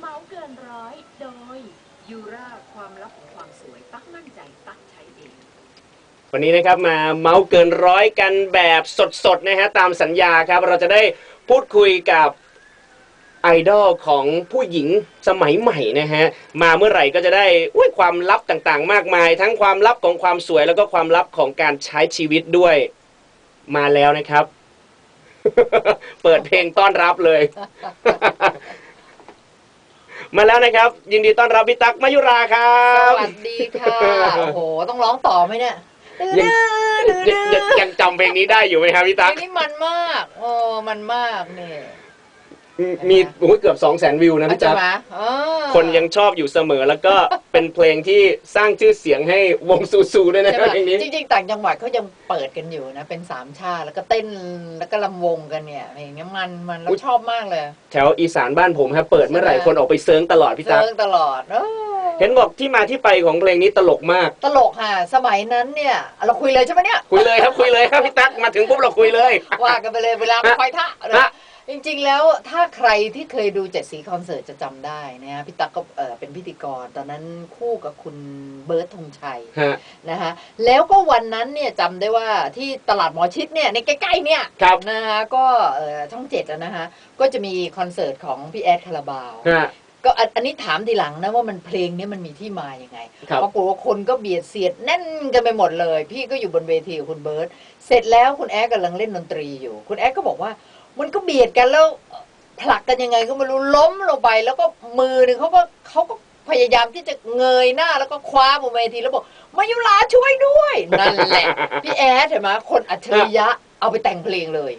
เมาส์เกินร้อย โดยยูราความลับของความสวย ตักมั่นใจตักใช้เอง วันนี้นะครับมาเมาส์เกินร้อยกันแบบสดๆนะฮะตามสัญญาครับ เราจะได้พูดคุยกับไอดอลของผู้หญิงสมัยใหม่นะฮะมาเมื่อไหร่ก็จะได้อุ้ยความลับต่างๆ มากมาย ทั้งความลับของความสวยแล้วก็ความลับของการใช้ชีวิตด้วยมาแล้วนะครับ เปิดเพลงต้อนรับเลย มาแล้วนะครับ ยินดีต้อนรับพี่ตั๊กมายุราครัสบ วัสดีค่ะ โอ้โห ต้องร้องต่อไหมเนี่ยยัง ยังยังยังจำเพลงนี้ได้อยู่ไหมครับพี่เพลตั๊กงนี้มันมาก โอ้ มันมากเนี่ย มีโอ้ยเกือบสองแสนวิวนะพี่จะตั๊กมาเออคนยังชอบอยู่เสมอแล้วก็เป็นเพลงที่สร้างชื่อเสียงให้วงซูซูด้วยนะใช่ครับปะเพลงนี้ จริงๆ ต่างจังหวัดเขายังเปิดกันอยู่นะ เป็นสามชาติแล้วก็เต้นแล้วก็ลำวงกันเนี่ยเพลงนี้มันมันเราชอบมากเลย แถวอีสานบ้านผมครับเปิดเมื่อไหร่คนออกไปเซิร์งตลอดพี่ตั๊กเซิร์งตลอดเออเห็นบอกที่มาที่ไปของเพลงนี้ตลกมาก ตลกค่ะ สมัยนั้นเนี่ย เราคุยเลยใช่ไหมเนี่ย คุยเลยครับคุยเลยครับพี่ตั๊กมาถึงปุ๊บเราคุยเลย ว่ากันไปเลยเวลาไปคอยท่าฮะนะ จริงๆ แล้วถ้าใครที่เคยดูเจ็ดสีคอนเสิร์ตจะจำได้นะฮะพี่ตั๊กก็เออเป็นพิธีกร ตอนนั้นคู่กับคุณเบิร์ตธงชัยฮะนะคะแล้วก็วันนั้นเนี่ยจำได้ว่าที่ตลาดหมอชิดเนี่ยในใกล้ๆเนี่ยครับ นะคะก็เอ่อช่องเจ็ดอะนะคะก็จะมีคอนเสิร์ตของพี่แอดคาราบาว ฮะ ก็อันอันนี้ถามทีหลังนะว่ามันเพลงเนี้มันมีที่มาอย่างไงครับปรากฏว่าคนก็เบียดเสียดแน่นกันไปหมดเลย พี่ก็อยู่บนเวทีกับคุณเบิร์ตเสร็จแล้วคุณแอดกำลังเล่นดนตรีอยู่ คุณแอดก็บอกว่า มันก็เบียดกันแล้วผลักกันยังไงก็ไม่รู้ล้มลงไป แล้วก็มือหนึ่งเขาก็เขาก็พยายามที่จะเงยหน้า แล้วก็คว้าบนเวทีแล้วบอกมายุราช่วยด้วย นั่นแหละ พี่แอดเห็นไหมคนอัจฉริยะเอาไปแต่งเพลงเลย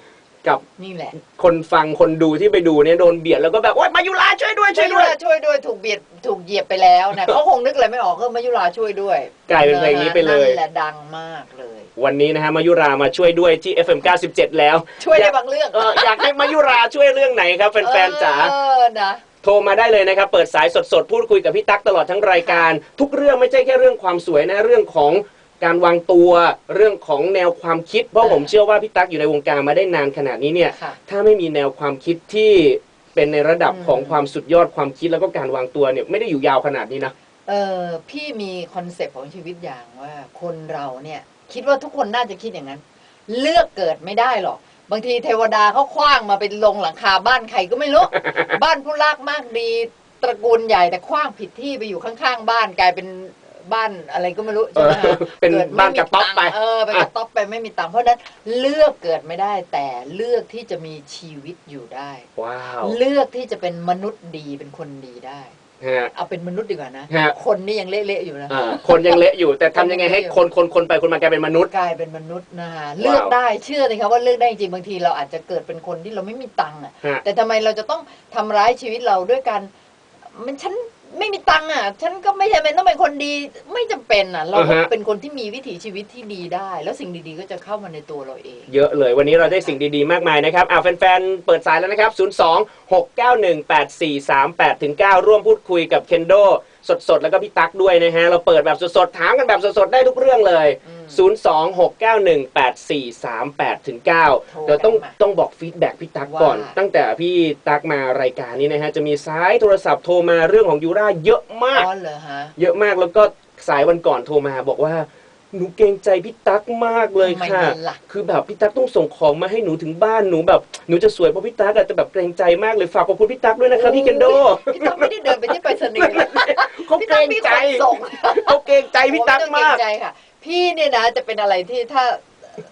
กับนี่แหละคนฟังคนดูที่ไปดูเนี่ยโดนเบียดแล้วก็แบบโอ๊ยมายุราช่วยด้วยช่วยด้วยมาช่วยด้วยถูกเบียดถูกเหยียบไปแล้วนะเขาคงนึกอะไรไม่ออกก็มายุราช่วยด้วยกลายเป็นเพลงนี้ไปเลยนั่นแหละดังมากเลย วันนี้นะฮะมายุรามาช่วยด้วยที่ FM 97 แล้ว ช่วยได้บางเรื่องเอออยากให้มายุราช่วยเรื่องไหนครับแฟนๆจ๋าเออนะโทรมาได้เลยนะครับ เปิดสายสดๆ พูดคุยกับพี่ตั๊กตลอดทั้งรายการ ทุกเรื่องไม่ใช่แค่เรื่องความสวยนะ เรื่องของ การวางตัวเรื่องของแนวความคิด เพราะผมเชื่อว่าพี่ตั๊กอยู่ในวงการมาได้นานขนาดนี้เนี่ย ค่ะ ถ้าไม่มีแนวความคิดที่เป็นในระดับอืมของความสุดยอดความคิดแล้วก็การวางตัวเนี่ยไม่ได้อยู่ยาวขนาดนี้นะ เออพี่มีคอนเซปต์ของชีวิตอย่างว่าคนเราเนี่ย คิดว่าทุกคนน่าจะคิดอย่างนั้น เลือกเกิดไม่ได้หรอก บางทีเทวดาเขาคว้างมาเป็นลงหลังคาบ้านใครก็ไม่รู้ บ้านผู้ลากมากดีตระกูลใหญ่แต่คว้างผิดที่ไปอยู่ข้างๆ บ้านกลายเป็น บ้านอะไรก็ไม่รู้ใช่ไหมเออฮะเป็นกิดไม่บ้านมีกระต๊อบไปตังค์เออเป็นกระต๊อบไปไม่มีตังค์เพราะฉะนั้นเลือกเกิดไม่ได้แต่เลือกที่จะมีชีวิตอยู่ได้ว้าวเลือกที่จะเป็นมนุษย์ดีเป็นคนดีได้ฮะเอาเป็นมนุษย์ดีกว่านะฮะคนนี่ยังเละๆอยู่นะอ่าคนยังเละอยู่แต่ทำยังไงให้คนคนคนไปคนมากลายเป็นมนุษย์กลายเป็นมนุษย์นะคะเลือกได้เชื่อเลยครับว่าเลือกได้จริงบางทีเราอาจจะเกิดเป็นคนที่เราไม่มีตังค์อะฮะแต่ทำไมเราจะต้องทำร้ายชีวิตเราด้วยการมันฉัน ไม่มีตังค์อะ ฉันก็ไม่จำเป็นต้องเป็นคนดีไม่จำเป็นอะ เราก็อ่าฮะเป็นคนที่มีวิถีชีวิตที่ดีได้ แล้วสิ่งดีๆก็จะเข้ามาในตัวเราเอง เยอะเลยวันนี้เราได้สิ่งดีๆมากมายนะครับอ่าแฟนๆ เปิดสายแล้วนะครับ 02 691 8438ถึง9ร่วมพูดคุยกับเคนโด สดๆ แล้วก็พี่ตั๊กด้วยนะฮะ เราเปิดแบบสดๆ ถามกันแบบสดๆ ได้ทุกเรื่องเลยอืม02 691 8438ถึง9โทรเดี๋ยวต้องกันมาต้องบอกฟีดแบ็กพี่ตั๊กก่อน ว่า ตั้งแต่พี่ตั๊กมารายการนี้นะฮะ จะมีสายโทรศัพท์โทรมาเรื่องของยูราเยอะมาก อ๋อเหรอฮะ เยอะมากแล้วก็สายวันก่อนโทรมาบอกว่า หนูเกรงใจพี่ตั๊กมากเลยทำไมค่ะล่ะ คือแบบพี่ตั๊กต้องส่งของมาให้หนูถึงบ้านหนูแบบหนูจะสวยเพราะพี่ตั๊กอะแต่แบบเกรงใจมากเลยฝากขอบคุณพี่ตั๊กด้วยนะครับพี่เคนโดพี่ต้องไม่ได้เดินไปที่ไปรษณีย์นะเขาพี่เกต้รองงมีใจคนส่งเขาเกรงใจพี่ตั๊กโอ้ไต้องมากเรงใจค่ะ พี่เนี่ยนะจะเป็นอะไรที่ถ้า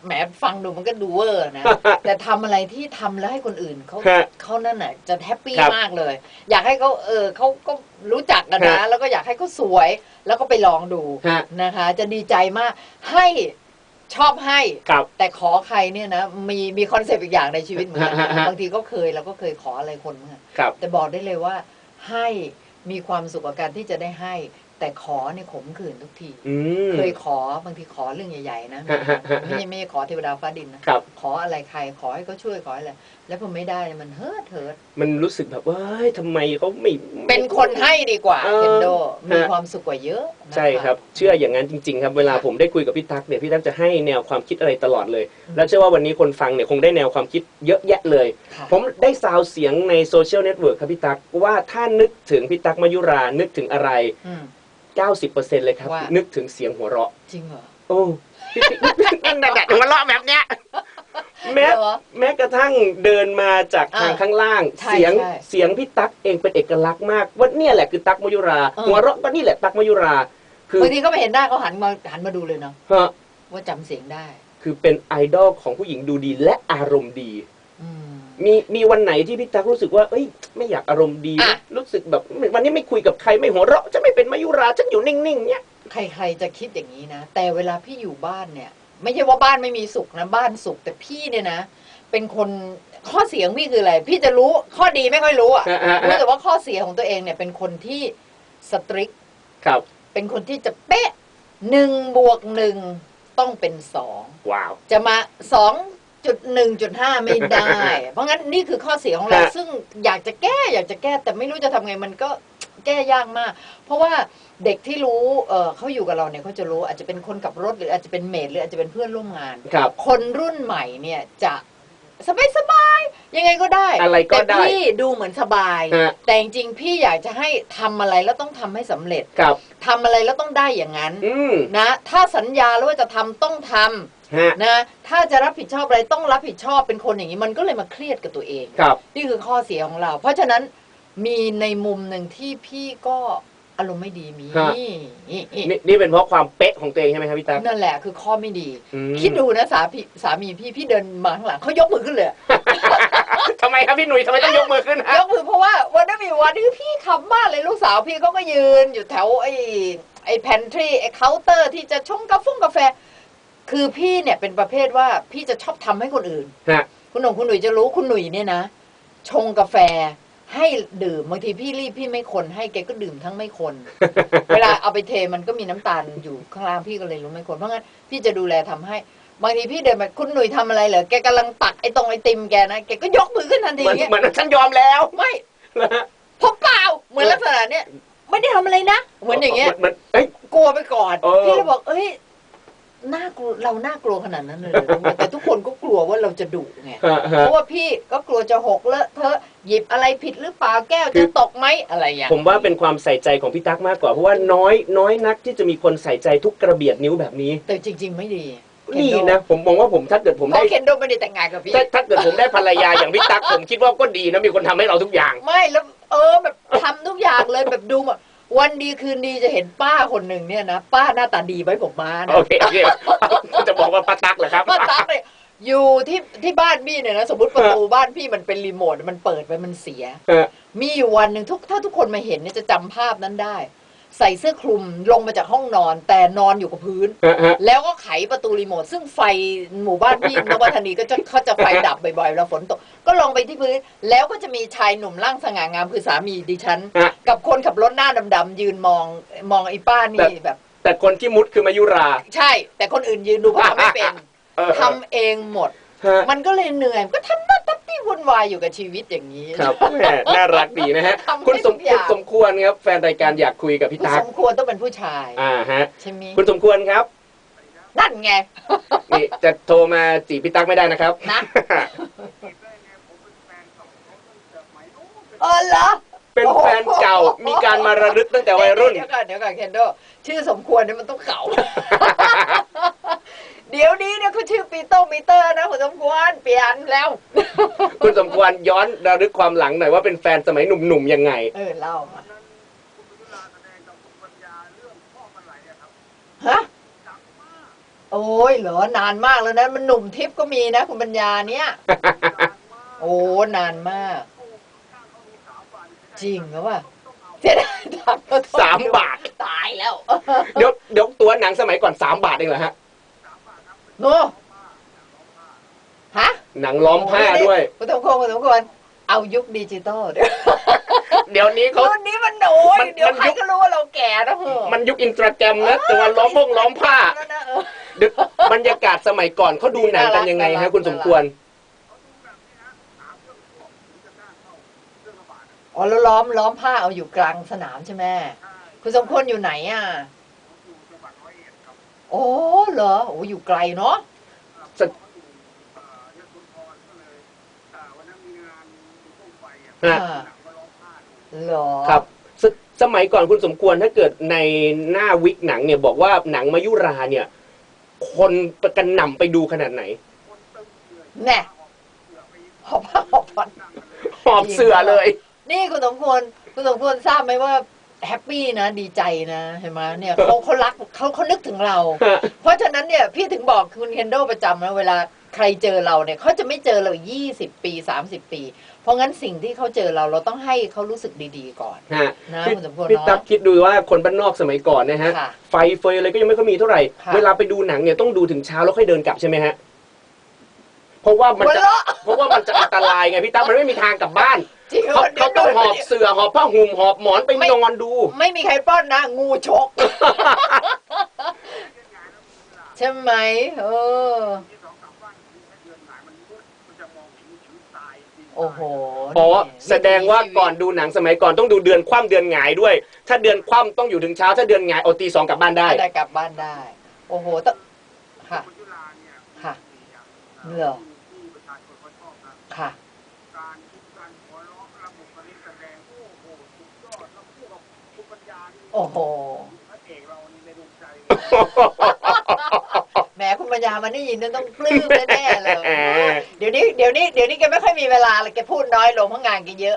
แหมฟังดูมันก็ดูเวอร์นะ แต่ทำอะไรที่ทำแล้วให้คนอื่นเขาฮะเขานั่นน่ะจะแฮปปี้ครับมากเลย อยากให้เขาเออเขาก็รู้จักกันนะฮะแล้วก็อยากให้เขาสวย แล้วก็ไปลองดูฮะนะคะ จะดีใจมากให้ชอบให้กับแต่ขอใครเนี่ยนะมีมีคอนเซปต์อีกอย่างในชีวิตเหมือนกันฮะนะฮะบางทีก็เคยเราก็เคยขออะไรคนเหมือนกันกับแต่บอกได้เลยว่าให้มีความสุขกับการที่จะได้ให้ แต่ขอเนี่ยขมขื่นทุกที อืม เคยขอบางทีขอเรื่องใหญ่ๆนะฮะฮะฮะไม่ใช่ไม่ใช่ขอเทวดาฟ้าดินนะครับ ขออะไรใคร ขอให้เขาช่วยขออะไรแล้วพอไม่ได้มันเฮิร์ทเฮิร์ทมันรู้สึกแบบว่าเฮ้ยทำไมเขาไม่ เป็นคนให้ดีกว่าเออเคนโดมีฮะ ความสุขกว่าเยอะนะะ ใช่ครับ เชื่ออย่างนั้นจริงๆครับ เวลาผมได้คุยกับพี่ตั๊กเนี่ยพี่ตั๊กจะให้แนวความคิดอะไรตลอดเลยแล้วเชื่อว่าวันนี้คนฟังเนี่ยคงได้แนวความคิดเยอะแยะเลย ค่ะ ผมได้ซาวเสียงในโซเชียลเน็ตเวิร์กครับพี่ตั๊กว่าถ้านึกถึงพี่ตั๊กมายุรานึกถึงอะไร อืม 90%เลยครับ ว่า นึกถึงเสียงหัวเราะ จริงเหรอ โอ้พี่นั่นแหละหัวเราะแบบเนี้ยแม้เหรอแม้กระทั่งเดินมาจากทางอ่าข้างล่าง ใช่เสียงใช่เสียงพี่ตั๊กเองเป็นเอกลักษณ์มากว่าเนี่ยแหละคือตั๊กมายุรา เออ หัวเราะก็นี่แหละตั๊กมายุรา คือบางทีก็ไม่เห็นหน้าเขาหันมาหันมาดูเลยเนาะฮะว่าจำเสียงได้ คือเป็นไอดอลของผู้หญิงดูดีและอารมณ์ดีอื มมีมีวันไหนที่พี่ตั๊กรู้สึกว่า เอ้ย ไม่อยากอารมณ์ดีอะรู้สึกแบบวันนี้ไม่คุยกับใครไม่หัวเราะจะไม่เป็นมายุราฉันอยู่นิ่งๆเนี่ยใครๆจะคิดอย่างนี้นะ แต่เวลาพี่อยู่บ้านเนี่ย ไม่ใช่ว่าบ้านไม่มีสุขนะบ้านสุขแต่พี่เนี่ยนะ เป็นคนข้อเสียงพี่คืออะไร พี่จะรู้ข้อดีไม่ค่อยรู้อะฮะฮะรู้ฮะแต่ว่าข้อเสียของตัวเองเนี่ยเป็นคนที่สตริกครับเป็นคนที่จะเป๊ะหนึ่งบวกหนึ่งต้องเป็นสองว้าว จะมาสอง จุดหนึ่งจุดห้าไม่ได้ เพราะงั้นนี่คือข้อเสียของเราฮะซึ่งอยากจะแก้อยากจะแก้แต่ไม่รู้จะทำไงมันก็แก้ยากมาก เพราะว่าเด็กที่รู้เออเขาอยู่กับเราเนี่ยเขาจะรู้อาจจะเป็นคนขับรถหรืออาจจะเป็นเมดหรืออาจจะเป็นเพื่อนร่วมงานครับคนรุ่นใหม่เนี่ยจะสบายสบายๆยังไงก็ได้อะไรก็แต่ได้ พี่ดูเหมือนสบายฮะแต่จริงๆพี่อยากจะให้ทำอะไรแล้วต้องทำให้สำเร็จครับทำอะไรแล้วต้องได้อย่างนั้นอืมนะถ้าสัญญาแล้วว่าจะทำต้องทำ ฮะ นะถ้าจะรับผิดชอบอะไรต้องรับผิดชอบเป็นคนอย่างนี้มันก็เลยมาเครียดกับตัวเอง ครับ นี่คือข้อเสียของเรา เพราะฉะนั้นมีในมุมหนึ่งที่พี่ก็อารมณ์ไม่ดีมีฮะนี่นี่นี่เป็นเพราะความเป๊ะของตัวเองใช่ไหมครับพี่ตั๊กนั่นแหละคือข้อไม่ดี อืมคิดดูนะสามีสามีพี่พี่เดินมาข้างหลังเขายกมือขึ้นเลยทำไมครับพี่หนุ่ยทำไมต้องยกมือขึ้นฮะยกมือเพราะว่าวันนั้นมีวันนึงพี่ขำมากเลยลูกสาวพี่เขาก็ยืนอยู่แถวไอ้ไอ้แพนทรีไอ้เคาน์เตอร์ที่จะชงกาแฟกาแฟ คือพี่เนี่ยเป็นประเภทว่าพี่จะชอบทำให้คนอื่นฮะคุณหนุ่มคุณหนุ่ยจะรู้คุณหนุ่ยเนี่ยนะ ชงกาแฟให้ดื่มบางทีพี่รีบพี่ไม่คนให้แกก็ดื่มทั้งไม่คน เวลาเอาไปเทมันก็มีน้ำตาลอยู่ข้างล่างพี่ก็เลยรู้ไม่คนเพราะงั้นพี่จะดูแลทำให้บางทีพี่เดินไปคุณหนุ่ยทำอะไรเหรอแกกำลังตักไอ้ตรงไอติมแกนะแกก็ยกมือขึ้นทันทีเหมือนเงี้ยเหมือนฉันยอมแล้วไม่นะฮะผมเปล่าเหมือนลักษณะเนี้ยไม่ได้ทำอะไรนะเหมือนอย่างเงี้ยเหมือนเอ้ยกลัวไปก่อนเออพี่เลยบอกเอ้ย น่ากลัวเราน่ากลัวขนาดนั้นเลยเหรอแต่ทุกคนก็กลัวว่าเราจะดุไงฮะเพฮะราะว่าพี่ก็กลัวจะหกเลอะเทอะหยิบอะไรผิดหรือเปล่าแก้วคืจะอตกไหมอะไรอย่าง ผมว่าเป็นความใส่ใจของพี่ตั๊กมากกว่าเพราะว่าน้อยน้อยนักที่จะมีคนใส่ใจทุกกระเบียดนิ้วแบบนี้ แต่จริง ๆ ไม่ดีนี่นะผมมองว่าผมถ้าเกิดผมเพได้ราะเคนโดไม่ได้แต่งงานกับพี่ถ้าถ้าเกิดผมได้ภรรยาอย่างพี่ตั๊กผมคิดว่าก็ดีนะมีคนทำให้เราทุกอย่าง ไม่แล้วเออแบบทำทุกอย่างเลยแบบดูหมด วันดีคืนดีจะเห็นป้าคนหนึ่งเนี่ยนะป้าหน้าตาดีไว้ผมมานะโอเคโอเคจะบอกว่าป้าตั๊กเหรอครับป้าตั๊กเนี่ยอยู่ที่ที่บ้านพี่เนี่ยนะสมมติประตูบ้านพี่มันเป็นรีโมทมันเปิดไปมันเสียฮะมีอยู่วันหนึ่งทุกถ้าทุกคนมาเห็นเนี่ยจะจำภาพนั้นได้ ใส่เสื้อคลุมลงมาจากห้องนอน แต่นอนอยู่กับพื้นฮะฮะแล้วก็ไขประตูรีโมท ซึ่งไฟหมู่บ้านพี่นวัฒนีก็จะเขาจะไฟดับบ่อยๆเวลาฝนตก ก็ลงไปที่พื้น แล้วก็จะมีชายหนุ่มร่างสง่างามคือสามีดิฉันฮะกับคนขับรถหน้าดำๆยืนมองมองไอ้ป้านี่แบบ แต่คนที่มุดคือมายุรา ใช่ แต่คนอื่นยืนดูเพราะทำไม่เป็นเออทำเองหมดฮะ มันก็เลยเหนื่อยก็ทำหน้าตับที่วุ่นวายอยู่กับชีวิตอย่างนี้ครับแหมน่ารักดีนะฮะทำให้คุณสมทุกอย่างคุณสมควรครับแฟนรายการอยากคุยกับพี่ตั๊กสมควรต้องเป็นผู้ชายอ่าฮะใช่ไหมคุณสมควรครับนั่นไงนี่จะโทรมาจีบพี่ตั๊กไม่ได้นะครับนะเออเหรอเป็นแฟนเก่ามีการมาระลึกตั้งแต่วัยรุ่น เดี๋ยวก่อนเดี๋ยวก่อนเคนโด ชื่อสมควรเนี่ยมันต้องเก่า เดี๋ยวนี้เนี่ยเขาชื่อปีโต้ปีเตอร์นะคุณสมควรเปลี่ยนแล้ว คุณสมควรย้อนระลึกความหลังหน่อยว่าเป็นแฟนสมัยหนุ่มๆยังไง เออเล่ามาฮะโอ้ยเหรอนานมากแล้วนะมันหนุ่มทิพย์ก็มีนะ คุณปัญญาเนี่ย โอ้นานมาก จริงเหรอวะเสียดายตังค์ก็ต้องสามบาทตายแล้ว เดี๋ยวเดี๋ยวตัวหนังสมัยก่อนสามบาทเองเหรอฮะ โง่ฮะหนังล้อมผ้าด้วย คุณสมควรคุณสมควรเอายุคดิจิตอลเดี๋ยวเดี๋ยวนี้เขารุ่นนี้มันโอ้ยมันเดี๋ยวมันใครยุคก็รู้ว่าเราแก่นะเหอะมันยุคอินสตาแกรมนะตัวล้อมพงล้อมผ้าแล้วนะเออเดี๋ยวบรรยากาศสมัยก่อนเขาดูหนังกันยังไงน่ารัฮะกคุณสมควรอ๋อแล้วล้อมล้อมผ้าเอาอยู่กลางสนามใช่ไหมคุณสมควรอยู่ไหนอะ โอ้เหรอโอ้อยู่ไกลเนาะฮะอ่าเหรอครับสสมัยก่อนคุณสมควรถ้าเกิดในหน้าวิกหนังเนี่ยบอกว่าหนังมายุราเนี่ย คนกันหน่ำไปดูขนาดไหนแน่หอบผ้าหอบผ่อนหอบเสือเลย นี่คุณสมควรคุณสมควรทราบไหมว่า แฮปปี้นะดีใจนะเห็นไหมเนี่ยเขาเขารักเขาเขานึกถึงเรา เพราะฉะนั้นเนี่ยพี่ถึงบอกคุณเคนโดประจำนะเวลาใครเจอเราเนี่ยเขาจะไม่เจอเรายี่สิบปีสามสิบปี เพราะงั้นสิ่งที่เขาเจอเราเราต้องให้เขารู้สึกดีๆก่อนฮะนะพี่คุณสมควรพี่ตั๊กเนาะคิดดูว่าคนบ้านนอกสมัยก่อนนะฮะค่ะไฟเฟยอะไรก็ยังไม่ค่อยมีเท่าไหร่ค่ะเวลาไปดูหนังเนี่ยต้องดูถึงเช้าแล้วค่อยเดินกลับใช่ไหมฮะ เพราะว่ามันหัวจะเราะเพราะว่ามันจะอันตรายไงพี่ตั๊กมันไม่มีทางกลับบ้าน จริงเขาดี๋เขายวต้องหอบเสือหอบผ้าห่มหอบหมอนไปนอนดู ไม่มีใครป้อนนะงูฉกใช่ไหมเออโอ้โหอ๋อนี่แสดงว่าก่อนดูหนังสมัยก่อนต้องดูเดือนคว่ำเดือนหงายด้วย ถ้าเดือนคว่ำต้องอยู่ถึงเช้า ถ้าเดือนหงายเอาตีสองกลับบ้านได้ได้กลับบ้านได้ โอ้โหต้องค่ะ ค่ะเหรอค่ะ โอ้โหแหมคุณปัญญามันได้ยินนั่นต้องปลื้มแน่ๆเลยเดี๋ยวนี้เดี๋ยวนี้เดี๋ยวนี้แกไม่ค่อยมีเวลาเลยแกพูดน้อยลงเพราะงานแกเยอะ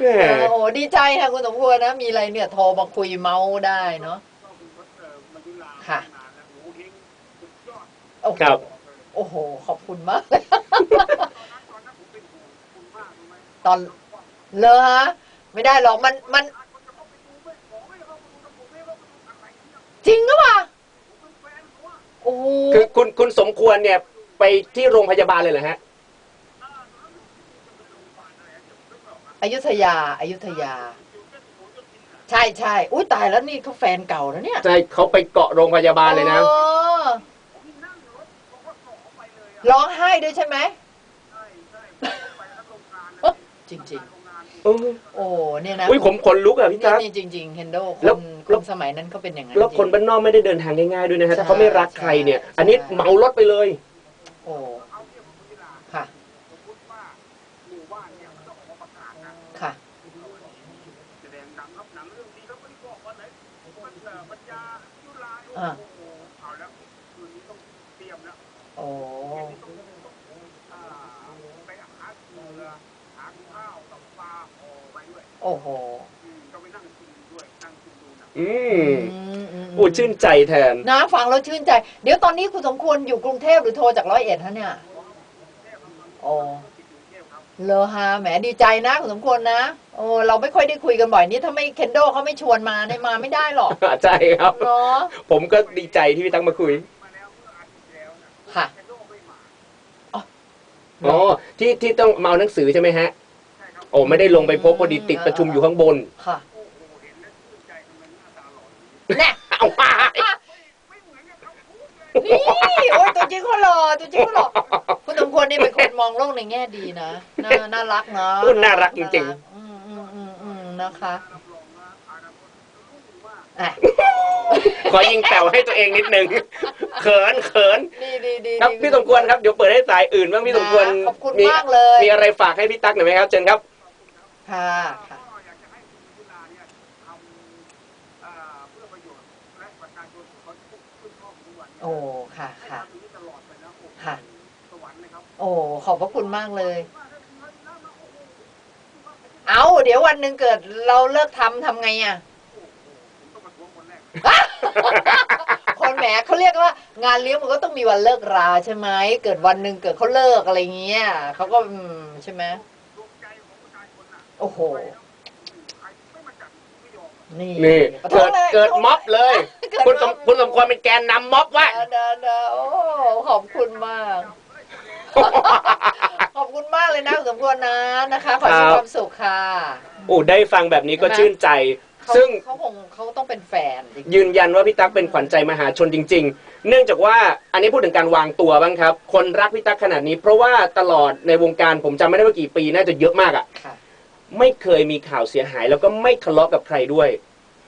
แหม่โอ้โหดีใจค่ะคุณสมควรนะ มีอะไรเนี่ยโทรมาคุยเมาส์ได้เนาะค่ะโอ้โหครับโอ้โหขอบคุณมากเลย ตอนเลอฮะไม่ได้หรอกมันมัน จริงหรือเปล่าโอ้โหคือคุณคุณสมควรเนี่ยไปที่โรงพยาบาลเลยเหรอฮะอยุธยาอยุธยา ใช่ใช่อุ้ยตายแล้วนี่เขาแฟนเก่าแล้วเนี่ยใช่เขาไปเกาะโรงพยาบาลเลยนะออร้องไห้ด้วยใช่ไหม จริง เออๆ โอ้เนี่ยนะอุ้ยผมขนลุกอะพี่นี่ตั๊ก นี่จริงๆเฮนโดคแล้วนคแล้ว นสมัยนั้นเขาเป็นอย่างนั้นแล้วคนจริง บ้านนอกไม่ได้เดินทางง่ายๆด้วยนะฮะ ถ้าเขาไม่รักใครเนี่ยใช่อันนี้ใช่เหมารถไปเลย โอ้ค่ะ ค่ะ อ่าโอ้ โอ้โห อืมอืมอืมโอ้ชื่นใจแทน นะฟังแล้วชื่นใจ เดี๋ยวตอนนี้คุณสมควรอยู่กรุงเทพหรือโทรจากร้อยเอ็ดฮะเนี่ยโอ้เลอฮะแหมดีใจนะคุณสมควรนะโอ้เราไม่ค่อยได้คุยกันบ่อยนี่ถ้าไม่เคนโดเขาไม่ชวนมาเนี่ยมาไม่ได้หรอกใช่ครับ เนาะผมก็ดีใจที่พี่ตั๊กมาคุยค่ะ อ๋อที่ที่ต้องมาเอาหนังสือใช่ไหมฮะโอ้ไม่ได้ลงไปพบพอดีติดประชุมอยู่ข้างบนค่ะแน่เอาว่านี่โอ้ยตัวจริงเขาหล่อตัวจริงเขาหล่อคุณสมควรนี่เป็นคนมองโลกในแง่ดีนะน่าน่ารักเนาะพูดน่ารักจริงๆอืมอืมอืมอืมนะคะอะ ขอยิงแป๋วให้ตัวเองนิดนึงเขินเขินดีดีดีครับพี่สมควรครับเดี๋ยวเปิดให้สายอื่นบ้างพี่สมควรนะขอบคุณมีมากเลย มีอะไรฝากให้พี่ตั๊กหน่อยไหมครับเชิญครับค่ะค่ะโอ้ค่ะค่ะค่ะโอ้ขอบพระคุณมากเลย เอาเดี๋ยววันหนึ่งเกิดเราเลิกทำทำไงอะ คนแหมเขาเรียกว่างานเลี้ยงมันก็ต้องมีวันเลิกราใช่ไหมเกิดวันหนึ่งเกิดเขาเลิกอะไรเงี้ยเขาก็อืมใช่ไหมโอ้โหนี่นี่ขอโทเกิษดลยเกิดม็อบเลยเกิดคุณสมม็อบคุณสมควรเป็นแกนนำม็อบว่าเดาเดาโอ้ขอบคุณมาก ขอบคุณมากเลยนะคุณสมควรนะนะคะ ขอให้มีความสุขค่ะโอ้ได้ฟังแบบนี้ก็ใช่ไหมชื่นใจ เขาซึ่ง เขาคงเขาต้องเป็นแฟนจริงๆยืนยันว่าพี่ตั๊กเป็นขวัญใจมหาชนจริง ๆ เนื่องจากว่าอันนี้พูดถึงการวางตัวบ้างครับ คนรักพี่ตั๊กขนาดนี้ เพราะว่าตลอดในวงการผมจำไม่ได้ว่ากี่ปีน่าจะเยอะมากอะ่ะค่ะไม่เคยมีข่าวเสียหาย แล้วก็ไม่ทะเลาะกับใครด้วย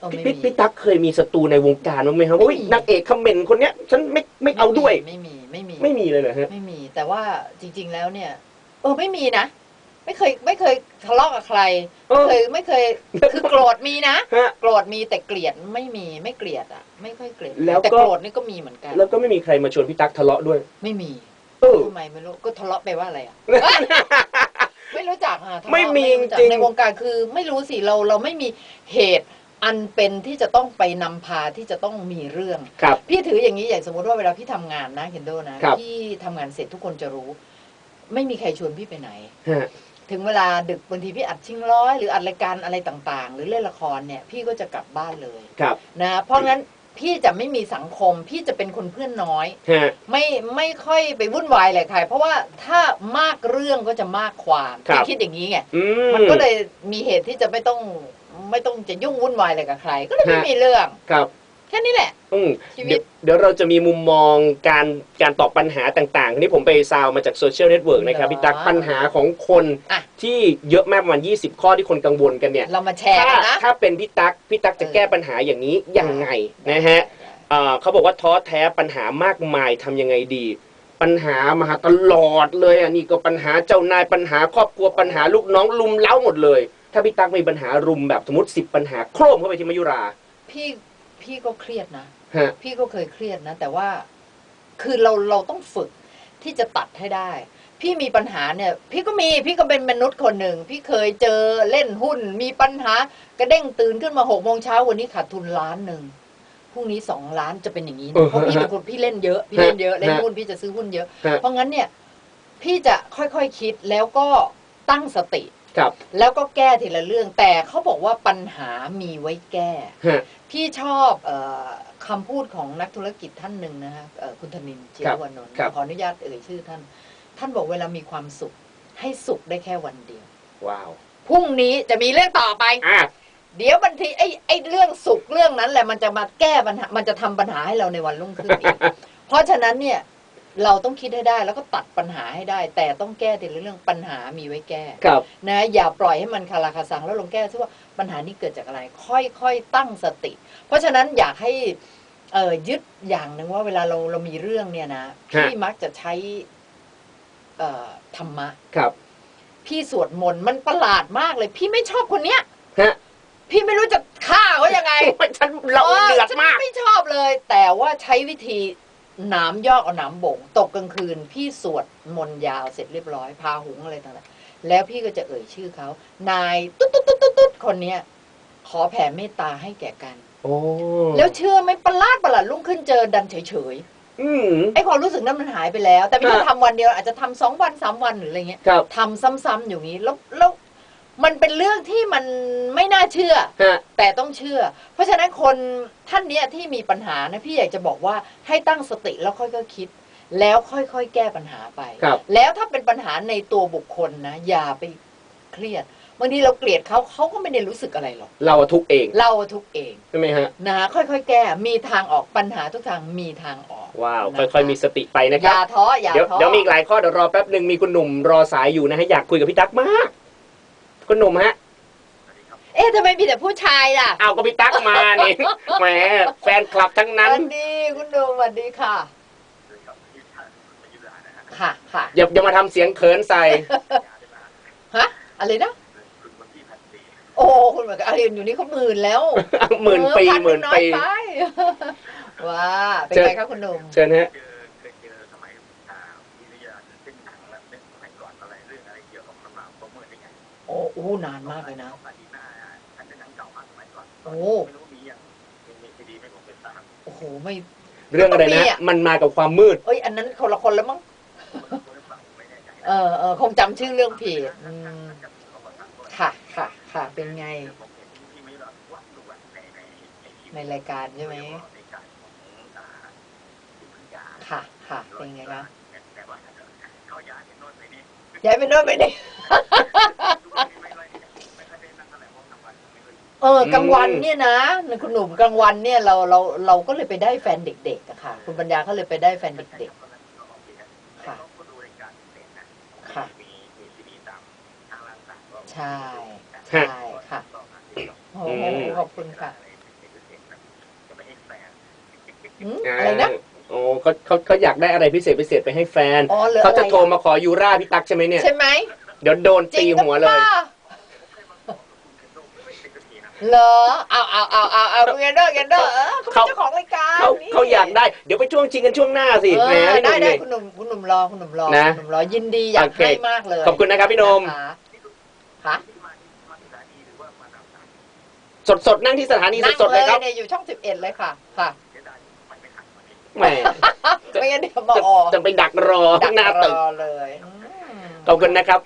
เออพี่ไม่พี่มีพี่ตั๊กเคยมีศัตรูในวงการบ้างไหมครับไม่มีโอ้ยนางเอกคอมเมนต์คนเนี้ยฉันไม่ไม่เอาด้วย ไม่มีไม่มีไม่มีเลยเหรอฮะ ไม่มีแต่ว่าจริง ๆ แล้วเนี่ย เออไม่มีนะ ไม่เคยไม่เคยทะเลาะกับใครเออเคยไม่เคยคือโกรธมีนะฮะ โกรธมีแต่เกลียดไม่มีไม่เกลียดอะ ไม่ค่อยเกลียดแล้วก็ แต่โกรธนี่ก็มีเหมือนกันแล้วก็ไม่มีใครมาชวนพี่ตั๊กทะเลาะด้วยไม่มีเออ ทำไมไม่รู้ก็ทะเลาะไปว่าอะไรอะ ไม่รู้จักอะทะเลาะไม่มีรู้จักจริงในวงการคือไม่รู้สิเราเราไม่มีเหตุอันเป็นที่จะต้องไปนำพาที่จะต้องมีเรื่อง ครับ พี่ถืออย่างนี้อย่างสมมติว่าเวลาพี่ทำงานนะเคนโดนะครับ พี่ทำงานเสร็จทุกคนจะรู้ ไม่มีใครชวนพี่ไปไหน ฮะ ถึงเวลาดึกบางทีพี่อัดชิงร้อย หรืออัดรายการอะไรต่างๆ หรือเล่นละครเนี่ยพี่ก็จะกลับบ้านเลยครับ นะเพราะงั้นพี่จะไม่มีสังคม พี่จะเป็นคนเพื่อนน้อย ฮะ ไม่ไม่ค่อยไปวุ่นวายอะไรใคร เพราะว่าถ้ามากเรื่องก็จะมากความครับ พี่คิดอย่างนี้ไงอืม มันก็เลยมีเหตุที่จะไม่ต้องไม่ต้องจะยุ่งวุ่นวายอะไรกับใคร ก็เลยไม่ฮะ มีเรื่อง ครับ แค่นี้แหละ อืมชีวิต เดี๋ยวเดี๋ยวเราจะมีมุมมองการการตอบปัญหาต่างๆ นี่ผมไปซาวมาจากโซเชียลเน็ตเวิร์กนะครับเหรอพี่ตั๊กปัญหาของคนอะ ที่เยอะมากประมาณ 20 ข้อที่คนกังวลกันเนี่ย เรามาแชร์ถ้ากันนะ ถ้าเป็นพี่ตั๊กพี่ตั๊กจะเออ แก้ปัญหาอย่างนี้ยังไงนะฮะเอ่อเขาบอกว่าท้อแท้ปัญหามากมายทำยังไงดี ปัญหามาหาตลอดเลยอะนี่ก็ปัญหาเจ้านายปัญหาครอบครัวปัญหาลูกน้องลุมเล้าหมดเลย ถ้าพี่ตั๊กมีปัญหารุมแบบสมมติ 10 ปัญหาโครมเข้าไปที่มายุรา พี่ พี่ก็เครียดนะ ฮะ พี่ก็เคยเครียดนะ แต่ว่าคือเราเราต้องฝึกที่จะตัดให้ได้ พี่มีปัญหาเนี่ย พี่ก็มีพี่ก็เป็นมนุษย์คนหนึ่ง พี่เคยเจอเล่นหุ้น มีปัญหากระเด้งตื่นขึ้นมาหกโมงเช้าวันนี้ขาดทุนล้านหนึ่งพรุ่งนี้สองล้านจะเป็นอย่างนี้เออนะเพราะพี่เป็นคนพี่เล่นเยอะพี่เล่นเยอะเล่นฮะหุ้นพี่จะซื้อหุ้นเยอะ ฮะ เพราะงั้นเนี่ย พี่จะค่อยๆคคิดแล้วก็ตั้งสติ ครับแล้วก็แก้ทีละเรื่องแต่เขาบอกว่าปัญหามีไว้แก้ ฮะ พี่ชอบเออคำพูดของนักธุรกิจท่านหนึ่งนะฮะเอ่อคุณธนินทร์เจียวานนท์ครับ ขออนุญาตเอ่ยชื่อท่าน ท่านบอกเวลามีความสุข ให้สุขได้แค่วันเดียวว้าวพรุ่งนี้จะมีเรื่องต่อไป อะ เดี๋ยวบางทีไอ้ไอ้เรื่องสุขเรื่องนั้นแหละมันจะมาแก้ปัญหา มันจะทำปัญหาให้เราในวันรุ่งขึ้นอีก เพราะฉะนั้นเนี่ย เราต้องคิดให้ได้แล้วก็ตัดปัญหาให้ได้ แต่ต้องแก้ทีละเรื่องปัญหามีไว้แก้ครับนะอย่าปล่อยให้มันคาราคาซังแล้วลองแก้ซิว่าปัญหานี้เกิดจากอะไร ค่อยๆตั้งสติ เพราะฉะนั้นอยากให้เอ่อยึดอย่างหนึ่งว่าเวลาเราเรามีเรื่องเนี่ยนะพี่มักจะใช้เอ่อธรรมะครับ พี่สวดมนต์มันประหลาดมากเลย พี่ไม่ชอบคนเนี้ยฮะพี่ไม่รู้จะฆ่าเขายังไงโอ้ยฉันเราเดือดมากฉันไม่ชอบเลย แต่ว่าใช้วิธี หนามยอกเอาหนามบ่ง ตกกลางคืน พี่สวดมนต์ยาวเสร็จเรียบร้อย พาหุงอะไรต่างๆ แล้วพี่ก็จะเอ่ยชื่อเขา นายตุ๊ดตุ๊ดตุ๊ดตุ๊ดตุ๊ดคนเนี้ย ขอแผ่เมตตาให้แก่กัน โอ้แล้วเชื่อไหมประหลาดประหลาดรุ่งขึ้นเจอดันเฉยอืม ๆไอ้ความรู้สึกนั้นมันหายไปแล้ว แต่ไม่ใช่ฮะทำวันเดียวอาจจะทำสองวันสามวันหรืออะไรเงี้ย ครับ ทำซ้ำๆอยู่งี้แล้วแล้ว มันเป็นเรื่องที่มันไม่น่าเชื่อ ฮะ แต่ต้องเชื่อ เพราะฉะนั้นคนท่านเนี้ยที่มีปัญหานะพี่อยากจะบอกว่าให้ตั้งสติแล้วค่อยๆคิด แล้วค่อยๆแก้ปัญหาไป ครับ แล้วถ้าเป็นปัญหาในตัวบุคคลนะอย่าไปเครียดบางทีเราเกลียดเขาเขาก็ไม่ได้รู้สึกอะไรหรอกเราอะทุกข์เองเราทุกเองใช่ไหมฮะ นะค่อยๆแก้มีทางออกปัญหาทุกทางมีทางออกว้าว นะะค่อยๆมีสติไปนะอครับย่าท้ออย่าเดี๋ยวท้อเดี๋ยวมีอีกหลายข้อเดี๋ยวรอแป๊บหนึ่งมีคุณหนุ่มรอสายอยู่นะฮะอยากคุยกับพี่ตั๊กมาก คุณหนุ่มฮะเอ๊ะทำไมมีแต่ผู้ชายล่ะเอาก็พี่ตั๊กมานี่แหมแฟนคลับทั้งสนั้นวัสดีคุณดูสวัสดีค่ะ ค่ะค่ะอย่าอย่ามาทำเสียงเขินใส่ ฮะอะไรนะโอ้คุณเหมือนกับอาเรียนอยู่นี่เขาหมื่นแล้วหมื่นปีเออพัหมื่นอยปีไปว้าเป็นเชิญไงคะคุณหนุ่มเชิญฮะ เจอ อ้โอ้นานมากเลยนะปาดีน่าอันเป็นหนังเก่ามากสมัยก่อนโอ้ไม่รู้มียังมีมีซีดีไหม่ผมเป็นตามโอ้โหไม่เรื่องอะไรต้องมีนะอะมันมากับความมืด เอ้ยอันนั้นคนละคนแล้วมั้งคนหรือเปล่าผมไม่แน่ใจเออเออคงจำชื่อเรื่องผิดอืมค่ะค่ะค่ะเป็นไงผมเห็นที่ไม่รู้ว่าดูในในในในรายการใช่ไหมในการของอ่าคุณพัญญาค่ะค่ะเป็นไงคะแต่ว่าเขาย้ายไปโน่นไปนี่ย้ายไปโน่นไปนี่ เออกลางวันเนี่ยนะคุณหนุ่มกลางวันเนี่ยเราเราเราก็เลยไปได้แฟนเด็กๆอะค่ะ คุณปัญญาก็เลยไปได้แฟนเด็กตอนนั้นก็โอเคครับค่ะแล้วก็ดูรายการพิเศษนะค่ะมีมีซีดีตามทางร้านต่างๆก็ๆใช่ฮะใช่ค่ะก็หาที่ต่อโอ้โหขอบคุณค่ะจะไปให้แฟนอืมอะไรนะโอ้เขาเขาเขาอยากได้อะไรพิเศษพิเศษไปให้แฟนอ๋อเหลือเขาอะไรจะโทรอะมาขอยูราพี่ตั๊กใช่ไหมเนี่ยใช่ไหมเดี๋ยวโดนจริตีงหัวเลยปะ เหรอเอาเอาเอาเอาเอาเกนเดอร์เกนเดอเออเขาเป็นเจ้าของรายการเขานี่เขาอยากได้ เดี๋ยวไปช่วงชิงกันช่วงหน้าสิเอแหมอพี่หได้นุ่มได้นี่คุณหนุ่มคุณหนุ่มรอคุณหนุ่มรอนะคุณหนุ่มรอยินดีอยากโอเคให้มากเลยขอบคุณนะครับพี่หนุ่มะค่ะสดสดๆนั่งที่สถานีสดสดๆเลยครับเนี่ยอยู่ช่องสิบเอ็ดเลยค่ะค่ะแหมไม่งั้นเดี๋ยวมาออกจะไปดักรอดักหน้ารตึกอเลยอืมขอบคุณนะครับ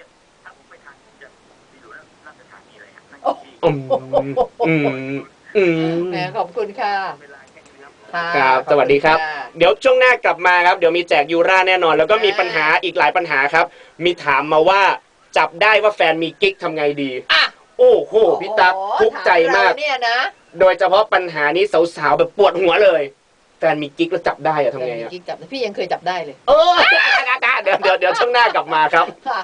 อ้ที่อืมอืมอืมแหมขอบคุณค่ะเวลาแค่นี้ครับค่ะครับ สวัสดีครับ ขอณะ เดี๋ยวช่วงหน้ากลับมาครับ เดี๋ยวมีแจกยูราแน่นอน แล้วก็มีอ่าปัญหาอีกหลายปัญหาครับ มีถามมาว่าจับได้ว่าแฟนมีกิ๊กทำไงดี อะโอ้โหพี่ตั๊กโอ้โหทุกข์ใจมาก ถเรเนี่ยนะโดยเฉพาะปัญหานี้สาวๆแบบปวดหัวเลย แฟนมีกิ๊กแล้วจับได้อะทำไงอะกิ๊กจับพี่ยังเคยจับได้เลย เออเดี๋ยวเดี๋ยวเดี๋ยวช่วงหน้ากลับมาครับ ค่ะ